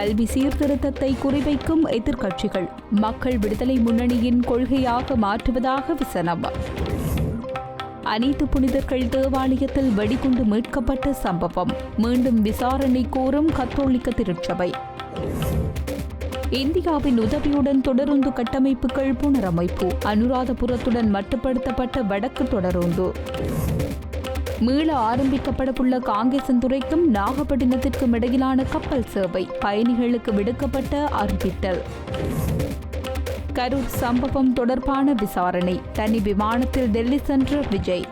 கல்வி சீர்திருத்தத்தை குறிவைக்கும் எதிர்க்கட்சிகள் மக்கள் விடுதலை முன்னணியின் கொள்கையாக மாற்றுவதாக விசனம். அனைத்து புனிதர்கள் தேவாலயத்தில் வெடிகுண்டு மீட்கப்பட்ட சம்பவம். மீண்டும் விசாரணை கோரும் கத்தோலிக்க திருச்சபை. இந்தியாவின் உதவியுடன் தொடருந்து கட்டமைப்புகள் புனரமைப்பு. அனுராதபுரத்துடன் மட்டுப்படுத்தப்பட்ட வடக்கு தொடருந்து. மீள ஆரம்பிக்கப்படவுள்ள காங்கேசந்துறைக்கும் நாகப்பட்டினத்திற்கும் இடையிலான கப்பல் சேவை பயணிகளுக்கு விடுக்கப்பட்ட அறிவித்தல். கரூர் சம்பவம் தொடர்பான விசாரணை. தனி விமானத்தில் டெல்லி சென்ற விஜய்.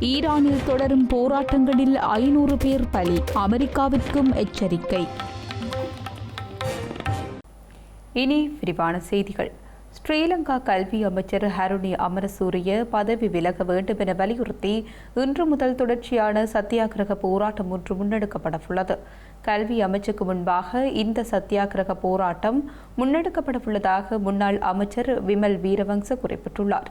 ஈரானில் தொடரும் போராட்டங்களில் ஐநூறு பேர் பலி. அமெரிக்காவிற்கும் எச்சரிக்கை. இனி விரிவான செய்திகள். ஸ்ரீலங்கா கல்வி அமைச்சர் ஹருணி அமரசூரிய பதவி விலக வேண்டும் என வலியுறுத்தி இன்று முதல் தொடர்ச்சியான சத்தியாகிரக போராட்டம் ஒன்று முன்னெடுக்கப்படவுள்ளது. கல்வி அமைச்சுக்கு முன்பாக இந்த சத்தியாகிரக போராட்டம் முன்னெடுக்கப்படவுள்ளதாக முன்னாள் அமைச்சர் விமல் வீரவங்ச குறிப்பிட்டுள்ளார்.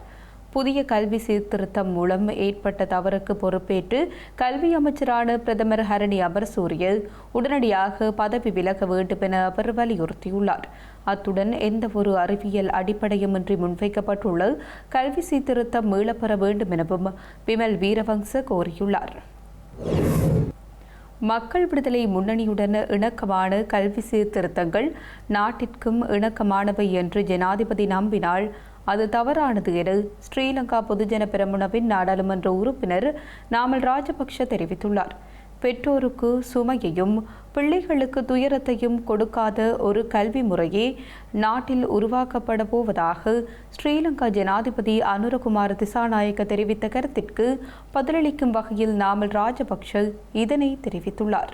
புதிய கல்வி சீர்திருத்தம் மூலம் ஏற்பட்ட தவறுக்கு பொறுப்பேற்று கல்வி அமைச்சரான பிரதமர் ஹரணி அமர்சூரிய உடனடியாக பதவி விலக வேண்டும் என அவர் வலியுறுத்தியுள்ளார். அத்துடன் எந்த ஒரு அறிவியல் அடிப்படையுமின்றி முன்வைக்கப்பட்டுள்ள கல்வி சீர்திருத்தம் மீளப்பெற வேண்டும் எனவும் விமல் வீரவங்ச கோரியுள்ளார். மக்கள் விடுதலை முன்னணியுடன் இணக்கமான கல்வி சீர்திருத்தங்கள் நாட்டிற்கும் இணக்கமானவை என்று ஜனாதிபதி நம்பினால் அது தவறானது என ஸ்ரீலங்கா பொதுஜன பெரமுனவின் நாடாளுமன்ற உறுப்பினர் நாமல் ராஜபக்ஷ தெரிவித்துள்ளார். பெற்றோருக்கு சுமையையும் பிள்ளைகளுக்கு துயரத்தையும் கொடுக்காத ஒரு கல்வி முறையே நாட்டில் உருவாக்கப்பட போவதாக ஸ்ரீலங்கா ஜனாதிபதி அனுரகுமார் திசாநாயக்க தெரிவித்த கருத்திற்கு பதிலளிக்கும் வகையில் நாமல் ராஜபக்ஷ இதனை தெரிவித்துள்ளார்.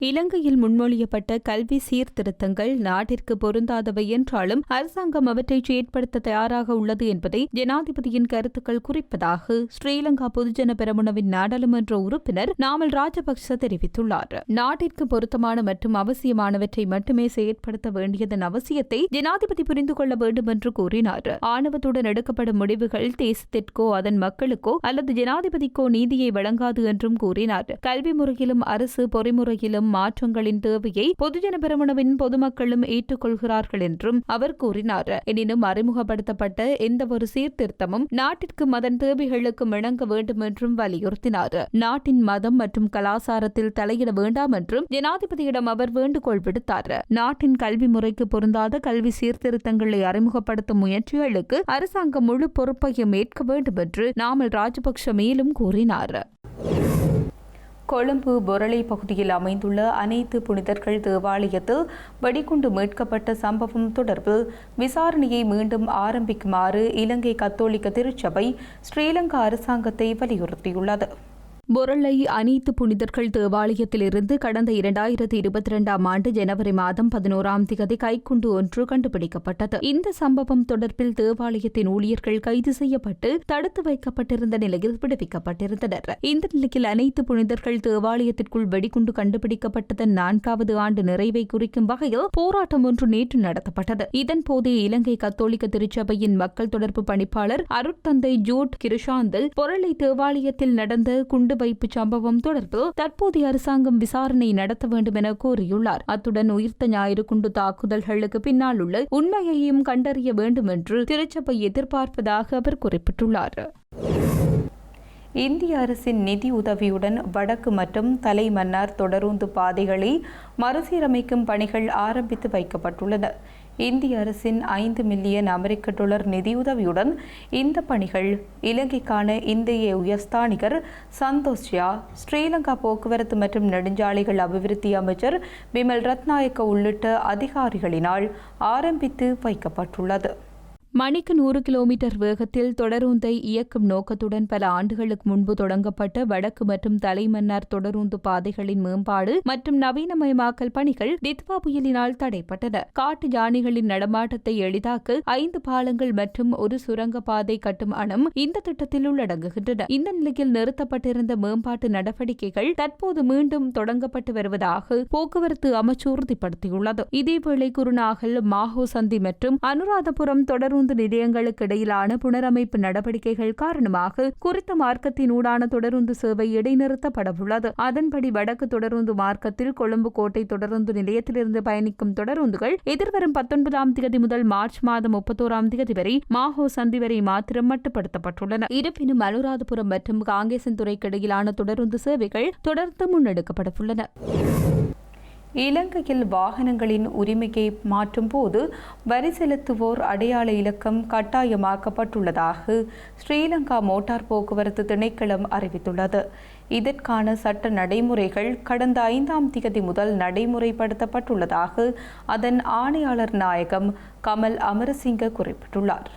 இலங்கையில் முன்மொழியப்பட்ட கல்வி சீர்திருத்தங்கள் நாட்டிற்கு பொருந்தாதவை என்றாலும் அரசாங்கம் அவற்றை செயற்படுத்த தயாராக உள்ளது என்பதை ஜனாதிபதியின் கருத்துக்கள் குறிப்பதாக ஸ்ரீலங்கா பொதுஜன பெரமுனவின் நாடாளுமன்ற உறுப்பினர் நாமல் ராஜபக்ச தெரிவித்துள்ளார். நாட்டிற்கு பொருத்தமான மற்றும் அவசியமானவற்றை மட்டுமே செயற்படுத்த வேண்டியதன் அவசியத்தை ஜனாதிபதி புரிந்து கொள்ள வேண்டும் என்று கூறினார். ஆணவத்துடன் எடுக்கப்படும் முடிவுகள் தேசத்திற்கோ அதன் மக்களுக்கோ அல்லது ஜனாதிபதிக்கோ நீதியை வழங்காது என்றும் கூறினார். கல்வி முறையிலும் அரசு பொறிமுறையிலும் மாற்றங்களின் தேவையை பொதுஜன பெருமனவின் பொதுமக்களும் ஏற்றுக்கொள்கிறார்கள் என்றும் அவர் கூறினார். எனினும் அறிமுகப்படுத்தப்பட்ட எந்த ஒரு சீர்திருத்தமும் நாட்டிற்கு அதன் தேவைகளுக்கும் இணங்க வேண்டும் என்றும் வலியுறுத்தினார். நாட்டின் மதம் மற்றும் கலாசாரத்தில் தலையிட வேண்டாம் என்றும் ஜனாதிபதியிடம் அவர் வேண்டுகோள் விடுத்தார். நாட்டின் கல்வி முறைக்கு பொருந்தாத கல்வி சீர்திருத்தங்களை அறிமுகப்படுத்தும் முயற்சிகளுக்கு அரசாங்கம் முழு பொறுப்பையும் ஏற்க வேண்டும் என்று நாமல் ராஜபக்ஷ மேலும் கூறினார். கொழும்பு பொரளை பகுதியில் அமைந்துள்ள அனைத்து புனிதர்கள் தேவாலயத்தில் வெடிகுண்டு மீட்கப்பட்ட சம்பவம் தொடர்பில் விசாரணையை மீண்டும் ஆரம்பிக்குமாறு இலங்கை கத்தோலிக்க திருச்சபை ஸ்ரீலங்கா அரசாங்கத்தை வலியுறுத்தியுள்ளது. பொருளை அனைத்து புனிதர்கள் தேவாலயத்திலிருந்து கடந்த இரண்டாயிரத்தி இருபத்தி இரண்டாம் ஆண்டு ஜனவரி மாதம் பதினோராம் திகதி கைக்குண்டு ஒன்று கண்டுபிடிக்கப்பட்டது. இந்த சம்பவம் தொடர்பில் தேவாலயத்தின் ஊழியர்கள் கைது செய்யப்பட்டு தடுத்து வைக்கப்பட்டிருந்த நிலையில் விடுவிக்கப்பட்டிருந்தனர். இந்த நிலையில் அனைத்து புனிதர்கள் தேவாலயத்திற்குள் வெடிகுண்டு கண்டுபிடிக்கப்பட்டதன் நான்காவது ஆண்டு நிறைவை குறிக்கும் வகையில் போராட்டம் ஒன்று நேற்று நடத்தப்பட்டது. இதன்போது இலங்கை கத்தோலிக்க திருச்சபையின் மக்கள் தொடர்பு பணிப்பாளர் அருட்தந்தை ஜூட் கிருஷாந்தில் பொருளை தேவாலயத்தில் நடந்த குண்டு வைப்பு சம்பவம் தொடர்பில் தற்போதைய அரசாங்கம் விசாரணை நடத்த வேண்டும் என கூறியுள்ளார் அத்துடன் உயிர்த்த ஞாயிறு குண்டு தாக்குதல்களுக்கு பின்னால் உள்ள உண்மையையும் கண்டறிய வேண்டும் என்று திருச்சபை எதிர்பார்ப்பதாக அவர் குறிப்பிட்டுள்ளார். இந்திய அரசின் நிதி உதவியுடன் வடக்கு மற்றும் தலைமன்னார் தொடருந்து பாதைகளை மறுசீரமைக்கும் பணிகள் ஆரம்பித்து வைக்கப்பட்டுள்ளன இந்திய அரசின் ஐந்து மில்லியன் அமெரிக்க டாலர் நிதியுதவியுடன் இந்த பணிகள் இலங்கைக்கான இந்திய உயர்ஸ்தானிகர் சந்தோஷ்யா ஸ்ரீலங்கா போக்குவரத்து மற்றும் நெடுஞ்சாலைகள் அபிவிருத்தி அமைச்சர் விமல் ரத்நாயக்க உள்ளிட்ட அதிகாரிகளினால் ஆரம்பித்து வைக்கப்பட்டுள்ளது. மணிக்கு நூறு கிலோமீட்டர் வேகத்தில் தொடரூந்தை இயக்கும் நோக்கத்துடன் பல ஆண்டுகளுக்கு முன்பு தொடங்கப்பட்ட வடக்கு மற்றும் தலைமன்னார் தொடரூந்து பாதைகளின் மேம்பாடு மற்றும் நவீனமயமாக்கல் பணிகள் தித்வா புயலினால் தடைப்பட்டன. காட்டு யானைகளின் நடமாட்டத்தை எளிதாக்க ஐந்து பாலங்கள் மற்றும் ஒரு சுரங்க பாதை கட்டும் அணம் இந்த திட்டத்தில் உள்ளடங்குகின்றன. இந்த நிலையில் நிறுத்தப்பட்டிருந்த மேம்பாட்டு நடவடிக்கைகள் தற்போது மீண்டும் தொடங்கப்பட்டு வருவதாக போக்குவரத்து அமைச்சு உறுதிப்படுத்தியுள்ளது. இதேவேளை குருநாகல் மாஹோ சந்தி மற்றும் அனுராதபுரம் பேருந்து நிலையங்களுக்கு இடையிலான புனரமைப்பு நடவடிக்கைகள் காரணமாக குறித்த மார்க்கத்தினூடான தொடருந்து சேவை இடைநிறுத்தப்படவுள்ளது. அதன்படி வடக்கு தொடருந்து மார்க்கத்தில் கொழும்பு கோட்டை தொடருந்து நிலையத்திலிருந்து பயணிக்கும் தொடருந்துகள் எதிர்வரும் பத்தொன்பதாம் தேதி முதல் மார்ச் மாதம் முப்பத்தோராம் தேதி வரை மாஹோ சந்தி வரை மாத்திரம் மட்டுப்படுத்தப்பட்டுள்ளன. இருப்பினும் அனுராதபுரம் மற்றும் காங்கேசன்துறைக்கு இடையிலான தொடருந்து சேவைகள் தொடர்ந்து முன்னெடுக்கப்படவுள்ளன. இலங்கையில் வாகனங்களின் உரிமையை மாற்றும் போது வரி செலுத்துவோர் அடையாள இலக்கம் கட்டாயமாக்கப்பட்டுள்ளதாக ஸ்ரீலங்கா மோட்டார் போக்குவரத்து திணைக்களம் அறிவித்துள்ளது. இதற்கான சட்ட நடைமுறைகள் கடந்த ஐந்தாம் திகதி முதல் நடைமுறைப்படுத்தப்பட்டுள்ளதாக அதன் ஆணையாளர் நாயகம் கமல் அமரசிங்க குறிப்பிட்டுள்ளார்.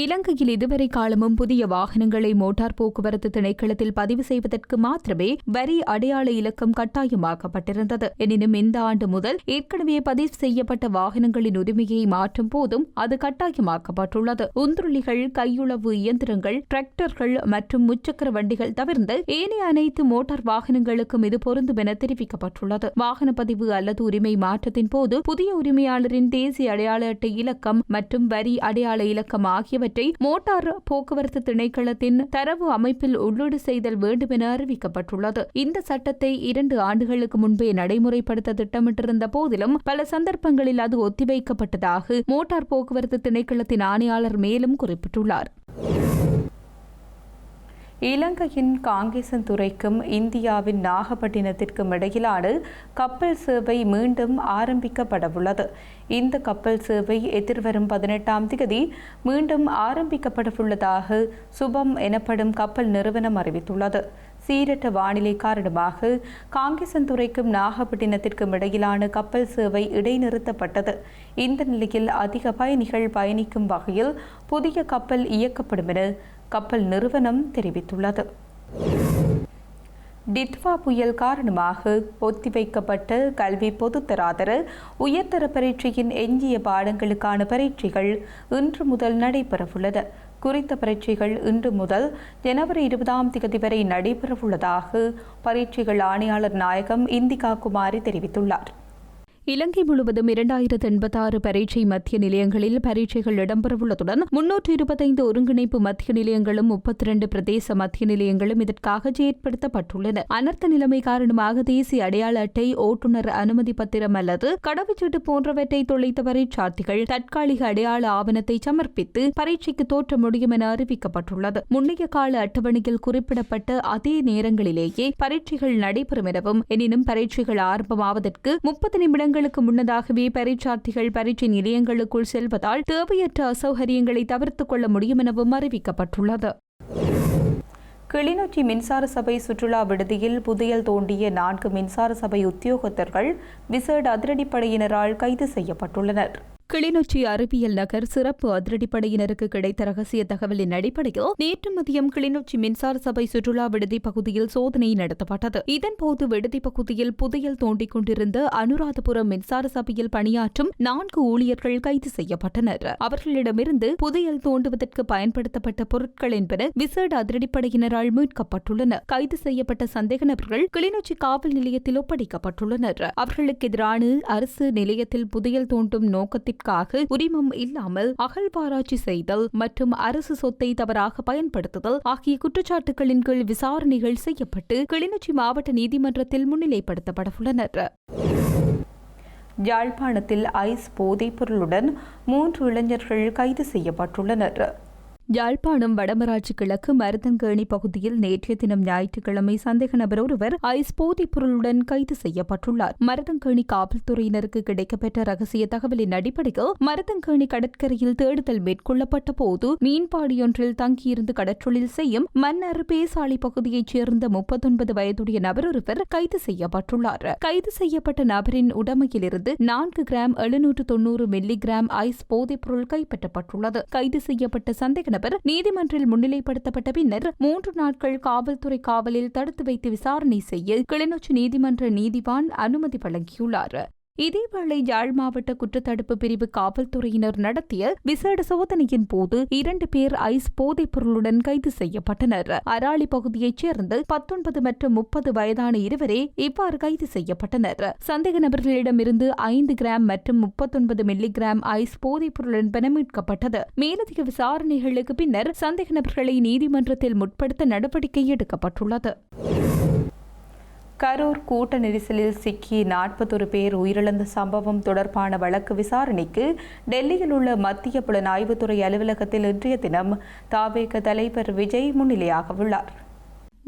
இலங்கையில் இதுவரை காலமும் புதிய வாகனங்களை மோட்டார் போக்குவரத்து திணைக்களத்தில் பதிவு செய்வதற்கு மாத்திரமே வரி அடையாள இலக்கம் கட்டாயமாக்கப்பட்டிருந்தது. எனினும் இந்த ஆண்டு முதல் ஏற்கனவே பதிவு செய்யப்பட்ட வாகனங்களின் உரிமையை மாற்றும் போதும் அது கட்டாயமாக்கப்பட்டுள்ளது. உந்துருளிகள் கையுளவு இயந்திரங்கள் டிராக்டர்கள் மற்றும் முச்சக்கர வண்டிகள் தவிர்த்து ஏனைய அனைத்து மோட்டார் வாகனங்களுக்கும் இது பொருந்தும் என தெரிவிக்கப்பட்டுள்ளது. வாகன பதிவு அல்லது உரிமை மாற்றத்தின் போது புதிய உரிமையாளரின் தேசிய அடையாள அட்டை இலக்கம் மற்றும் வரி அடையாள இலக்கம் ஆகியவை ஆகியவற்றை மோட்டார் போக்குவரத்து திணைக்களத்தின் தரவு அமைப்பில் உள்ளீடு செய்தல் வேண்டும் என அறிவிக்கப்பட்டுள்ளது. இந்த சட்டத்தை இரண்டு ஆண்டுகளுக்கு முன்பே நடைமுறைப்படுத்த திட்டமிட்டிருந்த போதிலும் பல சந்தர்ப்பங்களில் அது ஒத்திவைக்கப்பட்டதாக மோட்டார் போக்குவரத்து திணைக்களத்தின் ஆணையாளர் மேலும் குறிப்பிட்டுள்ளார். இலங்கையின் காங்கேசன் துறைக்கும் இந்தியாவின் நாகப்பட்டினத்திற்கும் இடையிலான கப்பல் சேவை மீண்டும் ஆரம்பிக்கப்படவுள்ளது. இந்த கப்பல் சேவை எதிர்வரும் பதினெட்டாம் தேதி மீண்டும் ஆரம்பிக்கப்படவுள்ளதாக சுபம் எனப்படும் கப்பல் நிறுவனம் அறிவித்துள்ளது. சீரற்ற வானிலை காரணமாக காங்கேசன்துறைக்கும் நாகப்பட்டினத்திற்கும் இடையிலான கப்பல் சேவை இடைநிறுத்தப்பட்டது. இந்த நிலையில் அதிக பயணிகள் பயணிக்கும் வகையில் புதிய கப்பல் இயக்கப்படும் என கப்பல் நிறுவனம் தெரிவித்துள்ளது. டிட்வா புயல் காரணமாக ஒத்திவைக்கப்பட்ட கல்வி பொதுத்தராதர உயர்தர பரீட்சையின் எஞ்சிய பாடங்களுக்கான பரீட்சைகள் இன்று முதல் நடைபெறவுள்ளது. குறித்த பரீட்சைகள் இன்று முதல் ஜனவரி இருபதாம் தேதி வரை நடைபெறவுள்ளதாக பரீட்சைகள் ஆணையாளர் நாயகம் இந்திகா குமாரி தெரிவித்துள்ளார். இலங்கை முழுவதும் இரண்டாயிரத்து எண்பத்தாறு பரீட்சை மத்திய நிலையங்களில் பரீட்சைகள் இடம்பெறவுள்ளதுடன் முன்னூற்று இருபத்தைந்து ஒருங்கிணைப்பு மத்திய நிலையங்களும் முப்பத்தி இரண்டு பிரதேச மத்திய நிலையங்களும் இதற்காக ஏற்படுத்தப்பட்டுள்ளன அனர்த்த நிலைமை காரணமாக தேசிய அடையாள அட்டை ஓட்டுநர் அனுமதி பத்திரம் அல்லது கடவுச்சீட்டு போன்றவற்றை தொலைத்த பரீட்சார்த்திகள் தற்காலிக அடையாள ஆவணத்தை சமர்ப்பித்து பரீட்சைக்கு தோற்ற முடியும் என அறிவிக்கப்பட்டுள்ளது. முன்னைய கால அட்டவணையில் குறிப்பிடப்பட்ட அதே நேரங்களிலேயே பரீட்சைகள் நடைபெறும் எனவும் எனினும் பரீட்சைகள் ஆரம்பமாவதற்கு முப்பது நிமிடங்கள் தினங்களுக்கு முன்னதாகவே பரீட்சார்த்திகள் பரீட்சை நிலையங்களுக்குள் செல்வதால் தேவையற்ற அசௌகரியங்களை தவிர்த்துக் கொள்ள முடியும் எனவும் அறிவிக்கப்பட்டுள்ளது. கிளிநொச்சி மின்சார சபை சுற்றுலா விடுதியில் புதையல் தோண்டிய நான்கு மின்சார சபை உத்தியோகத்தர்கள் விசேட அதிரடிப்படையினரால் கைது செய்யப்பட்டுள்ளனர். கிளிநொச்சி அறிவியல் நகர் சிறப்பு அதிரடிப்படையினருக்கு கிடைத்த ரகசிய தகவலின் அடிப்படையில் நேற்று மதியம் கிளிநொச்சி மின்சார சபை சுற்றுலா விடுதி பகுதியில் சோதனை நடத்தப்பட்டது. இதன்போது விடுதி பகுதியில் புதையல் தோண்டிக் கொண்டிருந்த அனுராதபுரம் மின்சார சபையில் பணியாற்றும் நான்கு ஊழியர்கள் கைது செய்யப்பட்டனர். அவர்களிடமிருந்து புதையல் தோண்டுவதற்கு பயன்படுத்தப்பட்ட பொருட்கள் என்பன விசேட அதிரடிப்படையினரால் மீட்கப்பட்டுள்ளன கைது செய்யப்பட்ட சந்தேக நபர்கள் கிளிநொச்சி காவல் நிலையத்தில் ஒப்படைக்கப்பட்டுள்ளனர். அவர்களுக்கு எதிரான அரசு நிலையத்தில் புதையல் தோண்டும் நோக்கத்தில் நோக்கத்திற்காக உரிமம் இல்லாமல் அகழ்வாராய்ச்சி செய்தல் மற்றும் அரசு சொத்தை தவறாக பயன்படுத்துதல் ஆகிய குற்றச்சாட்டுகளின் கீழ் விசாரணைகள் செய்யப்பட்டு கிளிநொச்சி மாவட்ட நீதிமன்றத்தில் முன்னிலைப்படுத்தப்படவுள்ளனர். யாழ்ப்பாணத்தில் ஐஸ் போதைப் பொருளுடன் மூன்று இளைஞர்கள் கைது செய்யப்பட்டுள்ளனர். யாழ்ப்பாணம் வடமராட்சி கிழக்கு மருதங்கேணி பகுதியில் நேற்றைய தினம் ஞாயிற்றுக்கிழமை சந்தேக நபர் ஒருவர் ஐஸ் போதைப் பொருளுடன் கைது செய்யப்பட்டுள்ளார். மருதங்கேணி காவல்துறையினருக்கு கிடைக்கப்பெற்ற ரகசிய தகவலின் அடிப்படையில் மருதங்கேணி கடற்கரையில் தேடுதல் மேற்கொள்ளப்பட்ட போது மீன்பாடியொன்றில் தங்கியிருந்து கடற்றொழில் செய்யும் மன்னர் பேசாலை பகுதியைச் சேர்ந்த முப்பத்தொன்பது வயதுடைய நபர் ஒருவர் கைது செய்யப்பட்டுள்ளார். கைது செய்யப்பட்ட நபரின் உடமையிலிருந்து நான்கு கிராம் எழுநூற்று தொன்னூறு மில்லி கிராம் ஐஸ் போதைப் பொருள் கைப்பற்றப்பட்டுள்ளது. கைது செய்யப்பட்ட சந்தேக நபர் நீதிமன்றில் முன்னிலைப்படுத்தப்பட்ட பின்னர் மூன்று நாட்கள் காவல்துறை காவலில் தடுத்து வைத்து விசாரணை செய்ய கிளிநொச்சி நீதிமன்ற நீதிவான் அனுமதி வழங்கியுள்ளார். இதேவேளை யாழ் மாவட்ட குற்றத்தடுப்பு பிரிவு காவல்துறையினர் நடத்திய விசேட சோதனையின் போது இரண்டு பேர் ஐஸ் போதைப் பொருளுடன் கைது செய்யப்பட்டனர். அராளி பகுதியைச் சேர்ந்த பத்தொன்பது மற்றும் முப்பது வயதான இருவரே இவ்வாறு கைது செய்யப்பட்டனர். சந்தேக நபர்களிடமிருந்து ஐந்து கிராம் மற்றும் முப்பத்தொன்பது மில்லி கிராம் ஐஸ் போதைப் பொருள் என்பன மீட்கப்பட்டது மேலதிக விசாரணைகளுக்கு பின்னர் சந்தேக நபர்களை நீதிமன்றத்தில் முற்படுத்த நடவடிக்கை எடுக்கப்பட்டுள்ளது. கரூர் கூட்ட நெரிசலில் சிக்கி நாற்பத்தொரு பேர் உயிரிழந்த சம்பவம் தொடர்பான வழக்கு விசாரணைக்கு டெல்லியில் உள்ள மத்திய புலனாய்வுத்துறை அலுவலகத்தில் இன்றைய தினம் தாவேக தலைவர் விஜய் முன்னிலையாக உள்ளார்.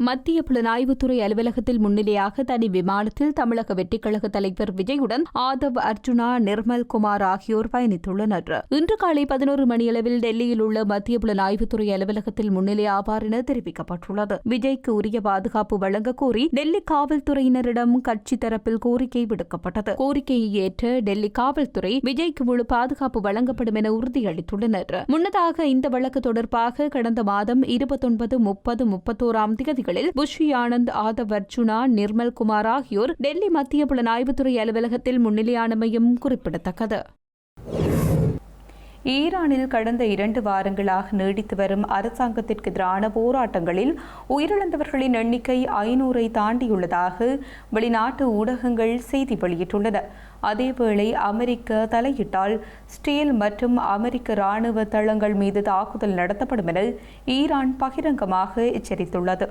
மத்திய புலனாய்வுத்துறை அலுவலகத்தில் முன்னிலையாக தனி விமானத்தில் தமிழக வெற்றிக்கழக தலைவர் விஜயுடன் ஆதவ் அர்ஜுனா நிர்மல் குமார் ஆகியோர் பயணித்துள்ளனர். இன்று காலை பதினோரு மணியளவில் டெல்லியில் உள்ள மத்திய புலனாய்வுத்துறை அலுவலகத்தில் முன்னிலையாவார் என தெரிவிக்கப்பட்டுள்ளது. விஜய்க்கு உரிய பாதுகாப்பு வழங்க கோரி டெல்லி காவல்துறையினரிடம் கட்சி தரப்பில் கோரிக்கை விடுக்கப்பட்டது. கோரிக்கையை ஏற்ற டெல்லி காவல்துறை விஜய்க்கு முழு பாதுகாப்பு வழங்கப்படும் என உறுதியளித்துள்ளனர். முன்னதாக இந்த வழக்கு தொடர்பாக கடந்த மாதம் இருபத்தொன்பது முப்பது முப்பத்தோராம் திகதிகளில் புஷி ஆனந்த் ஆதவ் அர்ஜுனா நிர்மல் குமார் ஆகியோர் டெல்லி மத்திய புலனாய்வுத்துறை அலுவலகத்தில் முன்னிலையானமையும் குறிப்பிடத்தக்கது. ஈரானில் கடந்த இரண்டு வாரங்களாக நீடித்து வரும் அரசாங்கத்திற்கு எதிரான போராட்டங்களில் உயிரிழந்தவர்களின் எண்ணிக்கை ஐநூறை தாண்டியுள்ளதாக வெளிநாட்டு ஊடகங்கள் செய்தி வெளியிட்டுள்ளன அதேவேளை அமெரிக்க தலையிட்டால் ஸ்டீல் மற்றும் அமெரிக்க ராணுவ தளங்கள் மீது தாக்குதல் நடத்தப்படும் என ஈரான் பகிரங்கமாக எச்சரித்துள்ளது.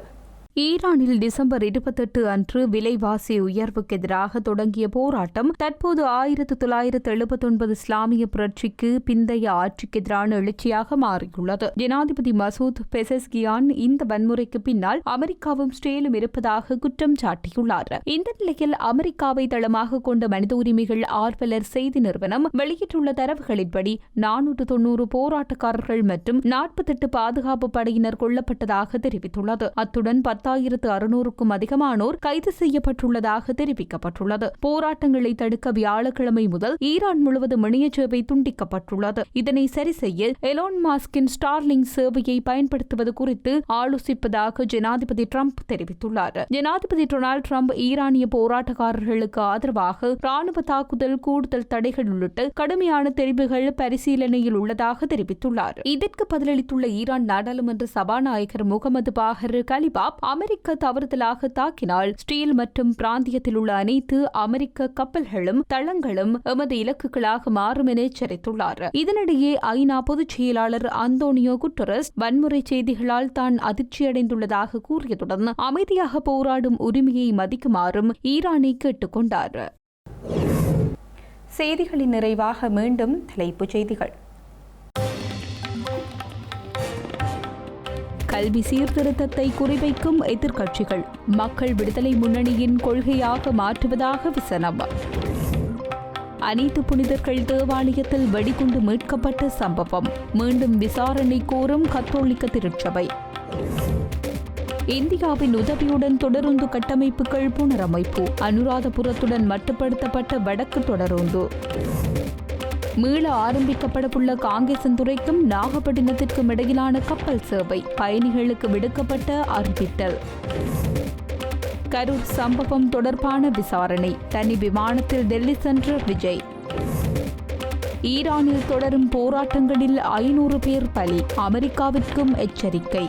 ஈரானில் டிசம்பர் இருபத்தெட்டு அன்று விலைவாசி உயர்வுக்கு எதிராக தொடங்கிய போராட்டம் தற்போது ஆயிரத்து தொள்ளாயிரத்து எழுபத்தொன்பது இஸ்லாமிய புரட்சிக்கு பிந்தைய ஆட்சிக்கு எதிரான எழுச்சியாக மாறியுள்ளது. ஜனாதிபதி மசூத் பெசஸ்கியான் இந்த வன்முறைக்கு பின்னால் அமெரிக்காவும் ஸ்டேலும் இருப்பதாக குற்றம் சாட்டியுள்ளார். இந்த நிலையில் அமெரிக்காவை தளமாக கொண்ட மனித உரிமைகள் ஆர்வலர் செய்தி நிறுவனம் வெளியிட்டுள்ள தரவுகளின்படி நானூற்று தொன்னூறு போராட்டக்காரர்கள் மற்றும் நாற்பத்தெட்டு பாதுகாப்பு படையினர் கொல்லப்பட்டதாக தெரிவித்துள்ளது. அத்துடன் பத்தாயிரத்து அறுநூறுக்கும் அதிகமானோர் கைது செய்யப்பட்டுள்ளதாக தெரிவிக்கப்பட்டுள்ளது. போராட்டங்களை தடுக்க வியாழக்கிழமை முதல் ஈரான் முழுவதும் இணைய சேவை துண்டிக்கப்பட்டுள்ளது. இதனை சரி செய்ய எலோன் மாஸ்கின் ஸ்டார்லிங் சேவையை பயன்படுத்துவது குறித்து ஆலோசிப்பதாக ஜனாதிபதி டிரம்ப் தெரிவித்துள்ளார். ஜனாதிபதி டொனால்டு டிரம்ப் ஈரானிய போராட்டக்காரர்களுக்கு ஆதரவாக ராணுவ தாக்குதல் கூடுதல் தடைகள் உள்ளிட்ட கடுமையான தெரிவுகள் பரிசீலனையில் உள்ளதாக தெரிவித்துள்ளார். இதற்கு பதிலளித்துள்ள ஈரான் நாடாளுமன்ற சபாநாயகர் முகமது பாகர் கலிபாப் அமெரிக்க தவறுதலாக தாக்கினால் ஸ்டீல் மற்றும் பிராந்தியத்தில் உள்ள அனைத்து அமெரிக்க கப்பல்களும் தளங்களும் எமது இலக்குகளாக மாறும் என எச்சரித்துள்ளார். இதனிடையே ஐநா பொதுச் செயலாளர் அந்தோனியோ குட்டரஸ் வன்முறை செய்திகளால் தான் அதிர்ச்சியடைந்துள்ளதாக கூறியதுடன் அமைதியாக போராடும் உரிமையை மதிக்குமாறும் ஈரானை கேட்டுக்கொண்டார் செய்திகளின் நிறைவாக மீண்டும் தலைப்புச் செய்திகள். கல்வி சீர்திருத்தத்தை குறிவைக்கும் எதிர்க்கட்சிகள் மக்கள் விடுதலை முன்னணியின் கொள்கையாக மாற்றுவதாக விசனம். அனைத்து புனிதர்கள் தேவாலயத்தில் வெடிகுண்டு மீட்கப்பட்ட சம்பவம். மீண்டும் விசாரணை கோரும் கத்தோலிக்க திருச்சபை. இந்தியாவின் உதவியுடன் தொடருந்து கட்டமைப்புகள் புனரமைப்பு. அனுராதபுரத்துடன் மட்டுப்படுத்தப்பட்ட வடக்கு தொடருந்து. மீள ஆரம்பிக்கப்படவுள்ள காங்கேசன்துறைக்கும் நாகப்பட்டினத்திற்கும் இடையிலான கப்பல் சேவை. பயணிகளுக்கு விடுக்கப்பட்ட அறிவித்தல். கரூர் சம்பவம் தொடர்பான விசாரணை. தனி விமானத்தில் டெல்லி சென்ற விஜய். ஈரானில் தொடரும் போராட்டங்களில் ஐநூறு பேர் பலி. அமெரிக்காவிற்கும் எச்சரிக்கை.